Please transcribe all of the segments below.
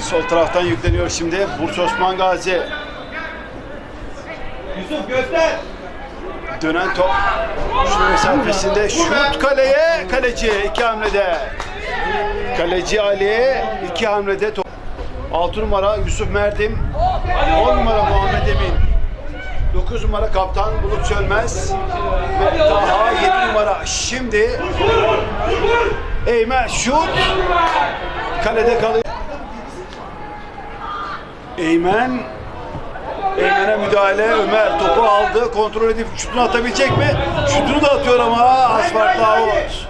Sol taraftan yükleniyor şimdi. Bursa Osman Gazi. Yusuf göster. Dönen top. Şut mesafesinde. Şut kaleye. Kaleci iki hamlede. Kaleci Ali iki hamlede top. 6 numara Yusuf Merdim. 10 numara Muhammed Emin. 9 numara kaptan Bulut Sönmez. Ve daha 7 numara. Şimdi Eymen şut. Kalede kalıyor. Eymen Eymen'e müdahale. Ömer topu aldı. Kontrol edip şutunu atabilecek mi? Şutunu da atıyor ama az farklı out.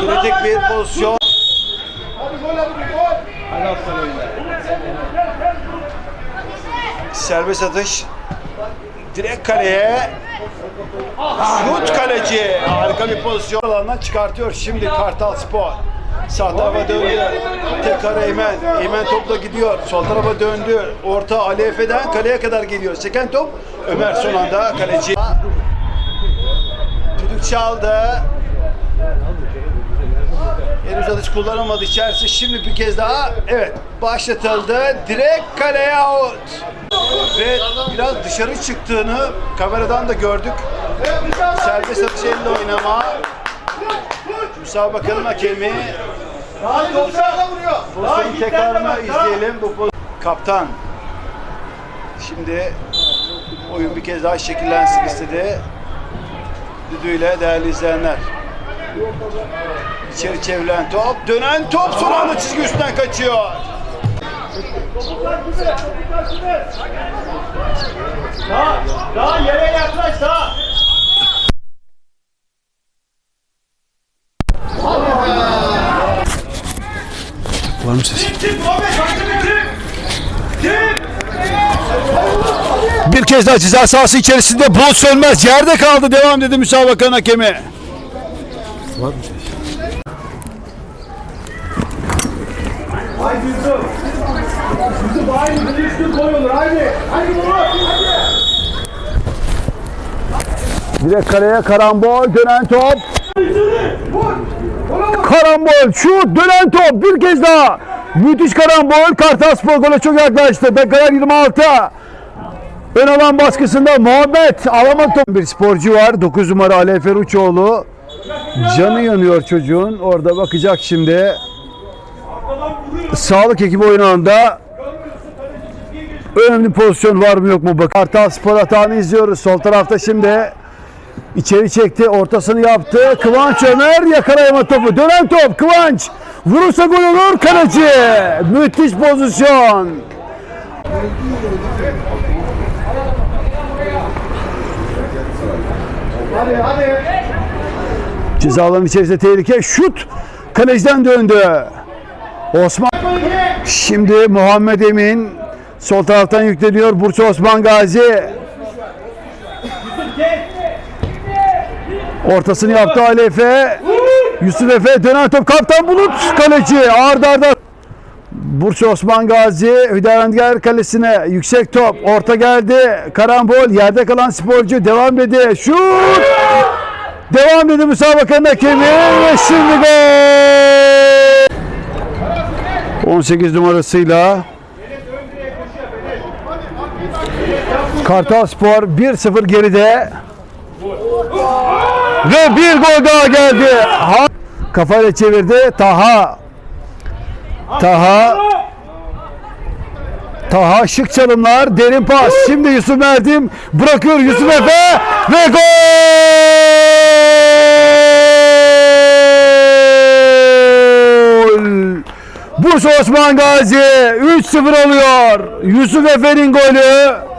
Kritik bir pozisyon. Serbest atış. Direkt kaleye. Şut kaleci. Harika bir pozisyon alandan çıkartıyor. Şimdi Kartal Spor. Sağ tarafa döndü. Tekrar Eymen. Eymen topla gidiyor. Sol tarafa döndü. Orta Ali Efe'den kaleye kadar geliyor. Seken top. Ömer son anda kaleci. Düdük çaldı. Henüz atış kullanılmadı içerisi. Şimdi bir kez daha evet başlatıldı. Direkt kaleye out. Ve biraz dışarı çıktığını kameradan da gördük. Serbest atış elle oynama. Müsabakanın hakemi. Daha 90'a vuruyor. Pozisyonun tekrarını izleyelim. Bu poz- Kaptan. Şimdi oyun bir kez daha şekillensin istedi. Düdüğüyle değerli izleyenler. İçeri çevrilen top, dönen top son anda çizgi üstünden kaçıyor. Daha, daha yere yaklaş daha. Var mı ses? Bir kez daha ceza sahası içerisinde Bulut Sönmez yerde kaldı. Devam dedi müsabakanın hakemi. Var mı ses? Haydi Yusuf. Yusuf haydi bir üstün koyulur haydi. Haydi Murat hadi. Direkt kaleye karambol, dönen top. Karambol, şut, dönen top. Bir kez daha. Müthiş karambol. Kartal Spor gole çok yaklaştı. Dakikalar 26. Ön alan baskısında Muhammed alamadı top. Bir sporcu var. 9 numara Ali Feruçoğlu. Canı yanıyor çocuğun. Orada bakacak şimdi. Sağlık ekibi oynağında önemli pozisyon var mı yok mu? Bak. Kartal Spor hatanı izliyoruz. Sol tarafta şimdi İçeri çekti, ortasını yaptı. Kıvanç Ömer yakalayama topu. Dönen top Kıvanç. Vurursa gol olur kaleci. Müthiş pozisyon. Hadi hadi. Ceza alanı içerisinde tehlike. Şut kaleciden döndü. Osman. Şimdi Muhammed Emin sol taraftan yükleniyor. Bursa Osman Gazi. Ortasını yaptı Ali Efe. Yusuf Efe dönen top kaptan Bulut kaleci. Arda arda. Bursa Osman Gazi Hüdavendigar kalesine yüksek top. Orta geldi karambol. Yerde kalan sporcu devam dedi. Şut! Devam dedi müsabakanın hakemi ve şimdi gol! 18 numarasıyla Kartal Spor 1-0 geride ve bir gol daha geldi. Ha- Kafayla çevirdi. Taha. Taha. Taha şık çalımlar. Derin pas. Şimdi Yusuf Merdim bırakıyor Yusuf Efe ve gol! Bursa Osman Gazi 3-0 oluyor. Yusuf Efe'nin golü.